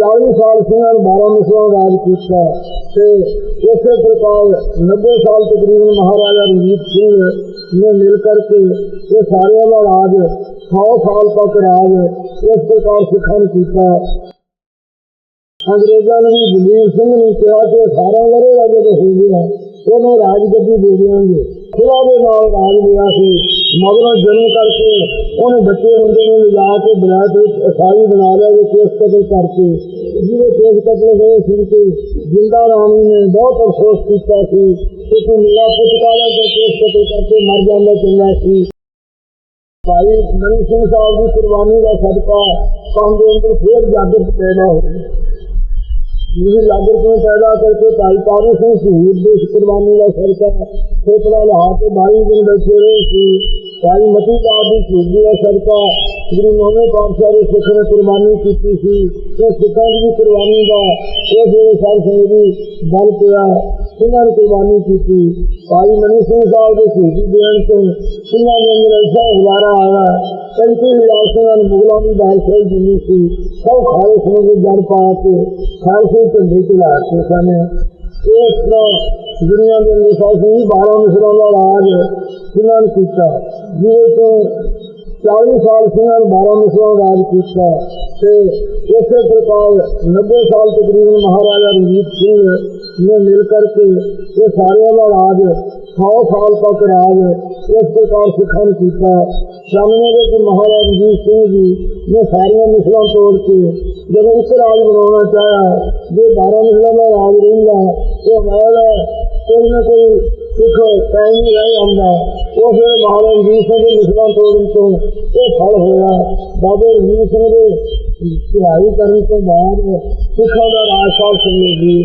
چالی سال سے بارہ مسئلہ راج پوچھا اسی پرکار نبے سال تقریباً مہاراجا رنجیت سنگھ نے مل کر کے یہ سارے کا راج سو سال تک راج اس پرکار سکھا نے کیتا۔ انگریزوں نے بھی بلیر سنگھ نے کہا کہ سارا لڑے گا جب ہو گیا انہیں راج گدی دے دیں گے خدا کے نال راج لیا سی۔ مگر جنم کر کے انہیں بچے ہوں نے کے جا کے عیسائی بنا لیا کہ قبل کر کے جیسے پیش کرنے گئے سن کے زندہ رام نے بہت افسوس کیا سی کہ تو میرا پتکارا کا پیش قتل کر کے مر جانا چاہیے سی۔ بھائی منی سنگھ صاحب کی قربانی کا صدقہ قوم اندر پھر جاگرت پیدا ہوئی جسے جاگرت میں پیدا کر کے بھائی تارو سنگھ شہید دیش قربانی کا صدقہ کھیترا لہا کے بھائی دن بیٹھے ہوئے سی۔ متی بہادر شہیدی کا صدقہ گرو نویں پاتشاہ نے سکھ نے قربانی کی سی اس سکھوں کی قربانی کا یہ جڑے سر سنگھی بل پیا انہوں نے قربانی کی بھائی منی سنگھ صاحب کے شہیدی دین سے انہوں نے اندر ایسا ابارہ آیا کنٹری ہلاکوں مغلوں کی بادشاہی دینی سی سب خالص نے جڑ پا کے خالصی جھنڈے چلا کے سن ਇਸ ਤਰ੍ਹਾਂ ਦੁਨੀਆ ਦੇ ਅੰਦਰ ਸਾਸੀ 12 ਮਿਸਰਾਂ ਦਾ ਰਾਜ ਸਿੰਘਾਂ ਨੇ ਕੀਤਾ, ਜਿਹਦੇ ਤੋਂ 40 ਸਾਲ ਸਿੰਘਾਂ ਨੇ 12 ਮਿਸਰਾਂ ਦਾ ਰਾਜ ਕੀਤਾ ਤੇ ਇਸੇ ਪ੍ਰਕਾਰ 90 ਸਾਲ ਤਕਰੀਬਨ ਮਹਾਰਾਜਾ ਰਣਜੀਤ ਸਿੰਘ ਨੇ ਮਿਲ ਕਰਕੇ ਇਹ ਸਾਰਿਆਂ ਦਾ ਰਾਜ 100 ਸਾਲ ਤੱਕ ਰਾਜ ਇਸ ਪ੍ਰਕਾਰ ਸਿੱਖਾਂ ਨੇ ਕੀਤਾ। ਸਾਹਮਣੇ ਦੇ ਮਹਾਰਾਜਾ ਰਣਜੀਤ ਸਿੰਘ ਜੀ ਨੇ ਸਾਰੀਆਂ ਮਿਸਲਾਂ ਤੋੜ ਕੇ ਜਦੋਂ ਇੱਕ ਰਾਜ ਬਣਾਉਣਾ ਚਾਹਿਆ, ਜੇ 12 ਮਿਸਲਾਂ ਦਾ ਰਾਜ ਰਹਿੰਦਾ ਉਹ ਹਮਾਰਾ ਕੋਈ ਨਾ ਕੋਈ ਸਿੱਖ ਟਾਈਮ ਰਹਿ ਜਾਂਦਾ ਉਹ ਫਿਰ ਮਹਾਰਾਜਾ ਰਣਜੀਤ ਸਿੰਘ ਦੇ ਮਿਸਲਾਂ ਤੋੜਨ ਤੋਂ ਇਹ ਫਲ ਹੋਇਆ। ਬਾਬੇ ਰਣਜੀਤ ਸਿੰਘ ਦੇ ਚੜਾਈ ਕਰਨ ਤੋਂ ਬਾਅਦ ਸਿੱਖਾਂ ਦਾ ਰਾਜ ਸਾਹਿਬ ਸਿੰਘ ਜੀ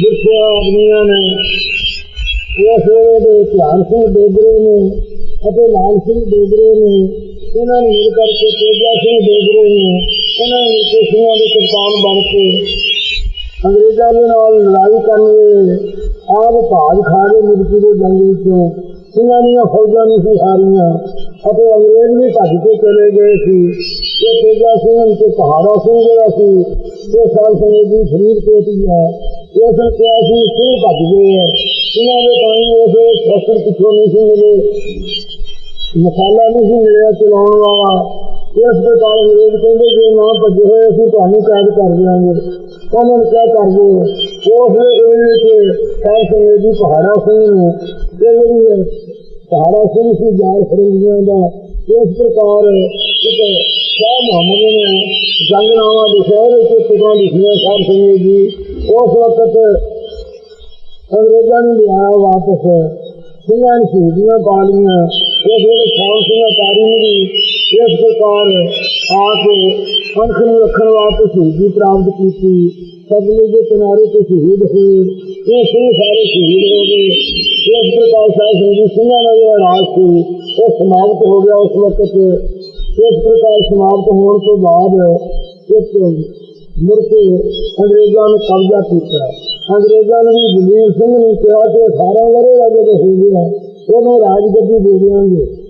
ਜਿੱਥੇ ਆਦਮੀਆਂ ਨੇ। ਉਸ ਵੇਲੇ ਦੇ ਧਿਆਨ ਸਿੰਘ ਡੋਗਰੇ ਨੇ ਅਤੇ ਲਾਲ ਸਿੰਘ ਡੋਗਰੇ ਨੇ। ਇਹਨਾਂ ਨੇ ਮਿਲ ਕਰਕੇ ਤੇਜਾ ਸਿੰਘ ਡੋਗਰੇ ਨੇ। ਇਹਨਾਂ ਨੇ ਮਿਲ ਕੇ ਦੇ ਕਪਤਾਨ ਬਣ ਕੇ ਅੰਗਰੇਜ਼ਾਂ ਦੇ ਨਾਲ ਲੜਾਈ ਕਰਨ ਆਪ ਭਾਗ ਖਾ ਕੇ ਮਿਰਚੀ ਦੇ ਜੰਗ ਵਿੱਚੋਂ ਇਹਨਾਂ ਦੀਆਂ ਫੌਜਾਂ ਨਹੀਂ ਸੀ ਹਾਰੀਆਂ ਅਤੇ ਅੰਗਰੇਜ਼ ਵੀ ਭੱਜ ਕੇ ਚਲੇ ਗਏ ਸੀ। ਤੇ ਤੇਜਾ ਸਿੰਘ ਤੇ ਪਹਾੜਾ ਸਿੰਘ ਜਿਹੜਾ ਸੀ, ਇਹ ਸਾਲ ਸਮੇਂ ਦੀ ਫਰੀਦ ਕੋਟੀ ਹੈ। ਇਸ ਨੇ ਕਿਹਾ ਸੀ ਸਿੰਘ ਭੱਜ ਗਏ ਹੈ। ਇਹਨਾਂ ਦੇ ਟਾਈਮ ਉਸ ਫਸਲ ਪਿੱਛੋਂ ਨਹੀਂ ਸੀ ਮਿਲੇ। ਮਸਾਲਾ ਨਹੀਂ ਸੀ ਮਿਲਿਆ ਚਲਾਉਣ ਵਾਲਾ। اس کے بارے انگریز کہتے جو نہ بجے ہوئے، اسی تمہیں قید کر دیا گے۔ انہوں نے کیا کر دے اس لیے سر انگریزی پہاڑا سنگھ نے یہ جی پہاڑا سنگھ سی جائے فرنگیاں کا اس پرکار شاہ محمد نے جنگ نامہ دشہر کتابیں لکھیاں سر سنگھ جی۔ اس وقت انگریزوں نے لیا واپس۔ سنگھا نے شہیدیاں پا لیاں اس ویل خان سنگھ تاری نے اس پرکار آ کے پنکھ میں رکھنے واسطے شہیدی پراپت کی سبنے کے کنارے سے شہید ہوئے۔ تیسرے سارے شہید ہو گئے۔ اس پرکار شاہ سنجیت سنگھ کا جو راج تھی۔ وہ سماپت ہو گیا اس وقت۔ اس پرکار سماپت ہونے کے بعد ایک مڑ کے انگریزوں نے قبضہ کیا انگریزوں نے بھی دلیل سنگھ نے کہا کہ اٹھارہ لڑے گا جو شہید ہے، وہ میں راج گدی دے دیں گے۔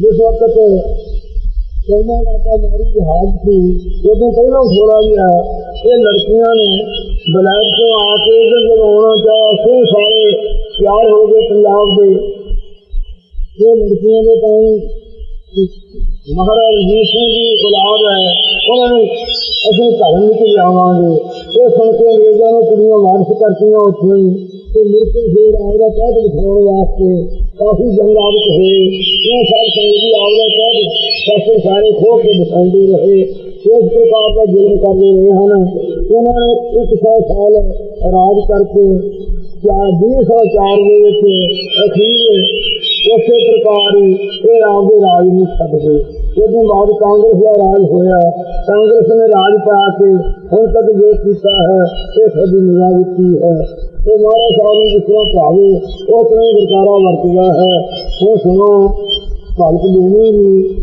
جس وقت چلنا کا ہماری جہاز تھی لیکن پہلے چھوڑا گیا یہ لڑکیاں نے بلیک کو آ کے جب ہونا چاہا، سو سارے پیار ہو گئے پنجاب کے یہ لڑکیوں کے تائیں مہاراج رجیت سنگھ جی کی اولاد ہے، انہوں نے اصل گھر نکل جاؤں گے۔ یہ سن کے انگریزوں نے کڑیاں وارس کرتی اتنی ملکی دیر عورت ہے واسطے کافی جنگاوت ہوئی یہ ہیں ایک سو سال راج کر کے دو سو چار وجے اخیر اسی پرکار یہ کے راج نہیں چڑھ گئے۔ بعد کانگریس کا راج ہوا کانگریس نے راج پا کے ہوں تک جو ہے۔ یہ ساری نگاہ کی ہے۔ ਤੇ ਮਹਾਰਾਜ ਸਾਹਿਬ ਨੂੰ ਜਿਸ ਤਰ੍ਹਾਂ ਭਾਵੇ ਉਹ ਤਰ੍ਹਾਂ ਹੀ ਵਰਤਾਰਾ ਵਰਤਦਾ ਹੈ, ਉਹ ਸੁਣੋ ਭਗਤ ਦੇਣੀ ਵੀ